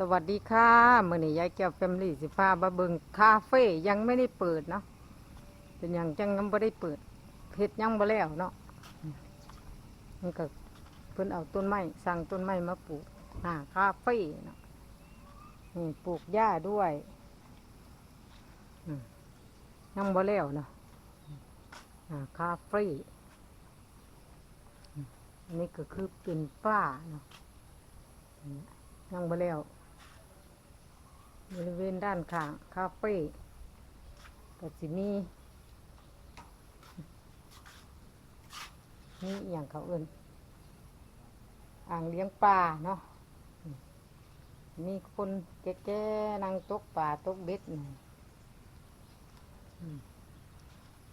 สวัสดีค่ะมื่อนี้ยายแก้วแฟมลี่สิพาบะเบิงคาเฟ่ยังไม่ได้เปิดเนาะเป็นอย่างจังยังไม่ได้เปิดเพชรยังบ่แล้วเนาะมันก็เพิ่นเอาต้นไม้สั่งต้นไม้มาปลูกหน้าคาเฟ่เนาะนี่ปลูกหญ้าด้วยอืมยังบ่แล้วเนาะหน้าคาเฟ่อันนี้ก็คือเป็นป้าเนาะยังบ่แล้ว บริเวณด้านข้างคาเฟ่ก็สิมีนี่อย่างเขาเอิ้นอ่างเลี้ยงปลาเนาะมีคนแก่ๆนั่งตกปลาตกเบ็ด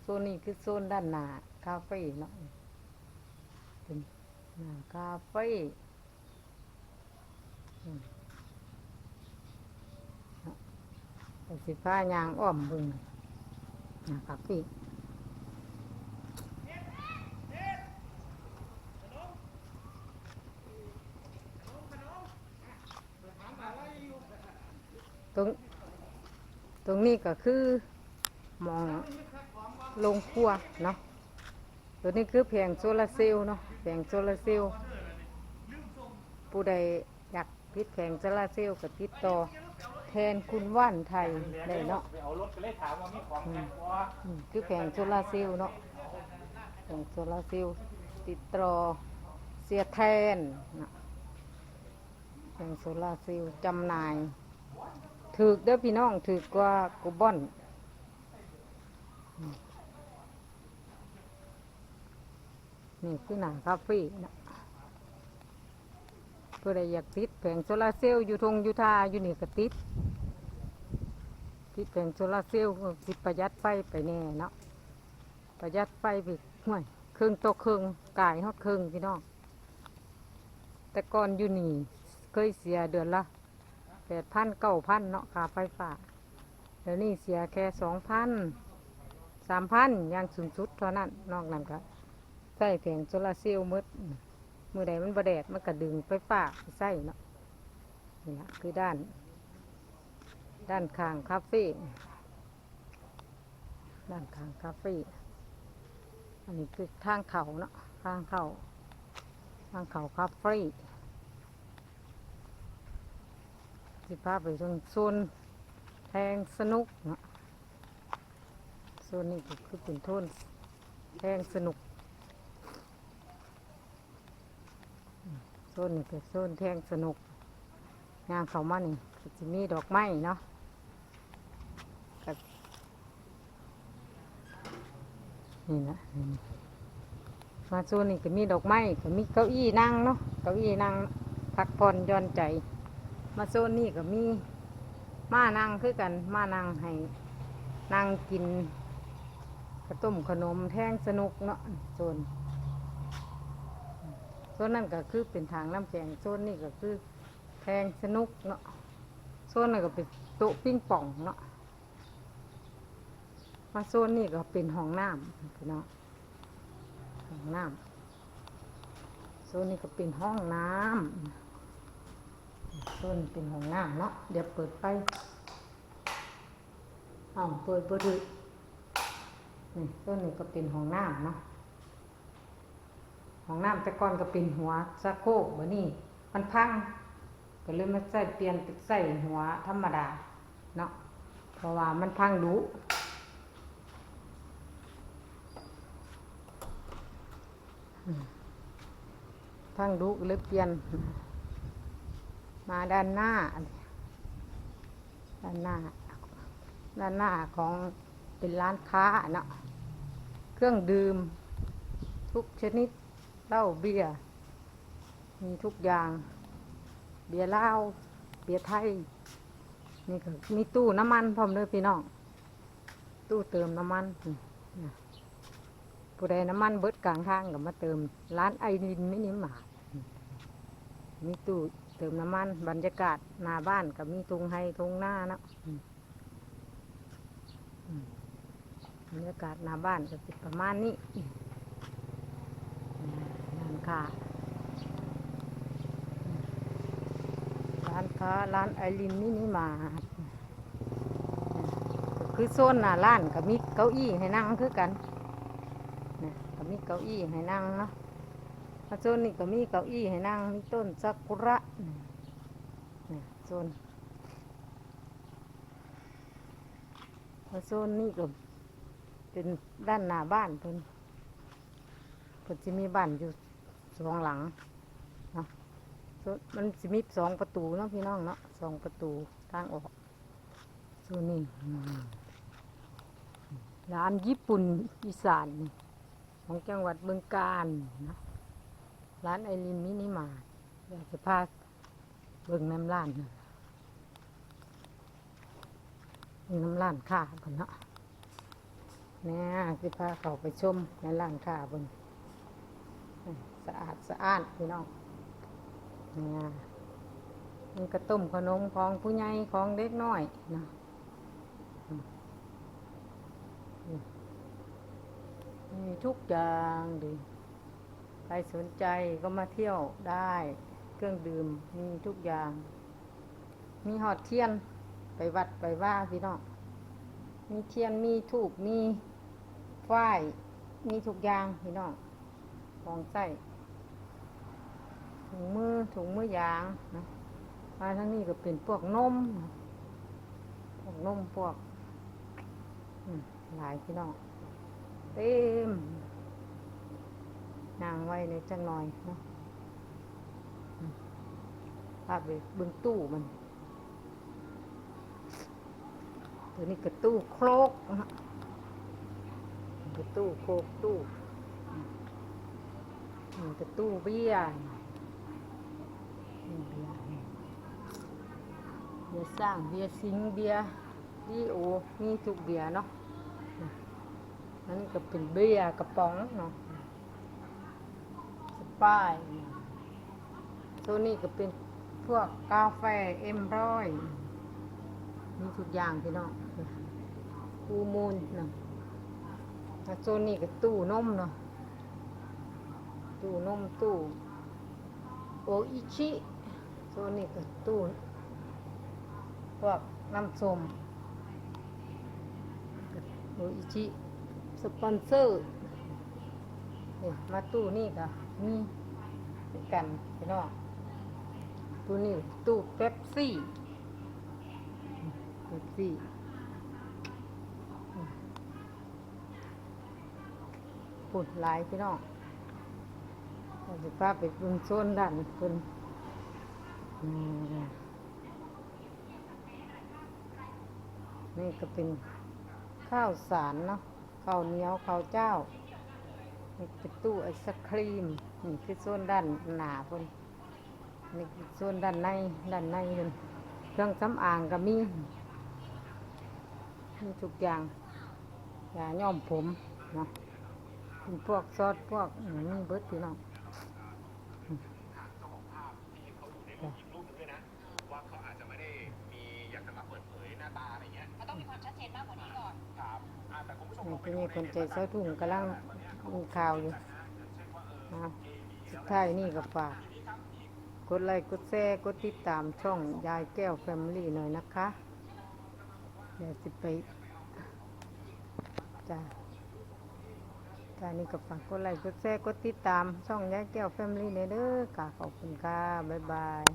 โซนนี้คือโซนด้านหน้าคาเฟ่เนาะเป็นหน้าคาเฟ่ แต่ สิฟ้ายางอ้อมบึงนะครับพี่ตรงตรงนี้ก็คือมองลงครัวเนาะตัวนี้คือแผงโซลาเซลล์เนาะแผงโซลาเซลล์ผู้ใดอยากติดแผงโซลาเซลล์ก็ติดต่อ ทนคุณว่านไทยได้เนาะไปเอารถไปเลยถามว่ามีของแพงบ่อืมคือแผงโซลาร์เซลล์เนาะแผงโซลาร์เซลล์ติดต่อเสียแทนเนาะแผงโซลาร์เซลล์จำหน่ายถือเด้อพี่น้องถือกว่ากูบอนอืมนี่คือหนังคาเฟ่นะ เพื่อใดอยากติดแผงโซลาเซลล์อยู่ทงอยู่ท่าอยู่นี่ก็ติดติดแผงโซลาเซลล์ก็สิประหยัดไฟไปแน่เนาะประหยัดไฟไปห่วยเครื่องโตเครื่องกายฮอดเครื่องพี่น้องแต่ก่อนอยู่นี่เคยเสียเดือนละแปดพันเก้าพันเนาะค่าไฟฟ้าเดี๋ยวนี้เสียแค่สองพันสามพันย่างสูงสุดเท่านั้นนอกนั้นก็ใส่แผงโซลาเซลล์มืด มือใดมันบแดดมันก็ดึงไฟฟ้าใส่เนาะนี่ละคือด้าน ด้านข้างคาเฟ่ด้านข้างคาเฟ่อันนี้คือทางเขาเนาะทางเขาทางเขาคาเฟ่สิพาไปตรงโซนแทงสนุกเนาะโซนนี้คือเป็นโทนแทงสนุกอืม โซนนี้เป็นโซนแทงสนุกงานเขามานี่ก็จะมีดอกไม้เนาะก็นี่นะมาโซนนี่ก็มีดอกไม้ก็มีเก้าอี้นั่งเนาะเก้าอี้นั่งพักผ่อนย่อนใจ มาโซนนี่ก็มีมานั่งคือกันมานั่งให้นั่งกินข้าวต้มขนมแท่งสนุกเนาะโซน โซนนั่นก็คือเป็นทางน้ำแข็งโซนนี่ก็คือแทงสนุกเนาะโซนนั้นก็เป็นโต๊ะปิ้งป่องเนาะมาโซนนี่ก็เป็นห้องน้ำพี่เนาะห้องน้ำโซนนี้ก็เป็นห้องน้ำโซนนี้เป็นห้องน้ำเนาะเดี๋ยวเปิดไปอ้าวเปิดเปิดดูนี่โซนนี้ก็เป็นห้องน้ำเนาะ ห้องน้ำแต่ก่อนก็เป็นหัวสะโคกแบบนี้มันพังก็เลยมาใส่เปลี่ยนใส่หัวธรรมดาเนาะเพราะว่ามันพังดุพังดุเลยเปลี่ยน มาด้านหน้า ด้านหน้า ด้านหน้าของเป็นร้านค้าเนาะเครื่องดื่มทุกชนิด เหล้าเบียร์มีทุกอย่าง เบียร์เหล้าเบียร์ไทย นี่ก็มีตู้น้ำมันพร้อมเลยพี่น้อง ตู้เติมน้ำมันผู้ใดน้ำมันเบิดกลางทางก็มาเติม ร้านไอรินไมินิมาร์ทมีตู้เติมน้ำมันบรรยากาศหน้าบ้านก็มีทุงไฮทุงหน้าเนาะบรรยากาศหน้าบ้านก็ประมาณนี้ ค้าร้านค้าร้านไอรินมินิมา คือโซนหน้าร้านก็มีเก้าอี้ให้นั่งคือกันนะก็มีเก้าอี้ให้นั่งเนาะถ้าโซนนี้ก็มีเก้าอี้ให้นั่งมีต้นซากุระนี่โซนถ้าโซนนี้ก็เป็นด้านหน้าบ้านเพิ่นเพิ่นจะมีบ้านอยู่ สองหลังนะมันจะมีสองประตูเนาะพี่น้องเนาะสองประตูทางออกส่วนนี้ร้านญี่ปุ่นอีสานของจังหวัดเมืองกาญนะร้านไอรินมินิมาร์ทเดี๋ยวจะพาเบิ่งน้ำร้านน้ำร้านค้าก่อนเนาะเนี่ยจะพาเขาไปชมในร้านค้าเบิ่ง สะอาดสะอ้านพี่น้องเนี่ยมันกระต้มขนมของผู้ใหญ่ของเด็กน้อยนะมีทุกอย่างดีใครสนใจก็มาเที่ยวได้ เครื่องดื่มมีทุกอย่าง มีหอดเทียนไปวัดไปว่าพี่น้อง มีเทียนมีทูบมีฝ้ายมีทุกอย่างพี่น้อง ของใส่ถุงมือถุงมือยางนะมาทั้งนี้ก็เป็นพวกนมพวกนมพวกหลายพี่น้องเต็มนางไว้ในจังหน่อยเนาะภาพไปเบึงตู้มัน ตัวนี้กระตู้โครกนะกระตู้โครกตู้ อืมกระตู้เบี้ยนเบียร์เบียร์สร้างเบียร์สิงเบียร์ดีโอมีทุกเบียร์เนาะนั่นก็เป็นเบียร์กระป๋องเนาะสปายตัวนี้ก็เป็นพวกกาแฟเอ็มร้อยมีทุกอย่างพี่น้องกูมูลเนาะโซนนี้ก็ตู้นมเนาะ ตู้นมตู้โออิชิโซนนี้ก็ตู้พวกน้ำส้มโออิชิสปอนเซอร์นี่มาตู้นี่ก็มีกันพี่น้องตู้นี้ตู้เป๊ปซี่เป๊ปซี่ปุ่นลายพี่น้อง เราจะพาไปเบิ่งโซนด้านเพิ่นอืมนี่ก็เป็นข้าวสารเนาะข้าวเหนียวข้าวเจ้านี่เป็นตู้ไอศครีมนี่คือโซนด้านหนาเพิ่นนี่คือโซนด้านในด้านในเพิ่นเครื่องสำอางก็มีมีทุกอย่างยาย้อมผมเนาะเป็นพวกซอสพวกอืมมีเบิร์ดพี่น้อง ทางเจ้าของภาพที่เขาอยู่ในรูปด้วยนะ ว่าเขาอาจจะไม่ได้มีอยากจะมาเปิดเผยหน้าตาอะไรเงี้ยมันต้องมีความชัดเจนมากกว่านี้ก่อน ครับอ่าแต่คุณผู้ชมนี่ที่นี่คนใจเส้าถุงกำลังมีข่าวอยู่ นะสุดท้ายนี่ก็ฝาก กดไลค์กดแชร์กดติดตามช่องยายแก้วแฟมิลี่หน่อยนะคะ เดี๋ยวสิไปจ้า จ้านี่ก็ฝากกดไลค์กดแชร์กดติดตาม ช่องยายแก้วแฟมิลี่เด้อค่ะขอบคุณค่ะ บ๊ายบาย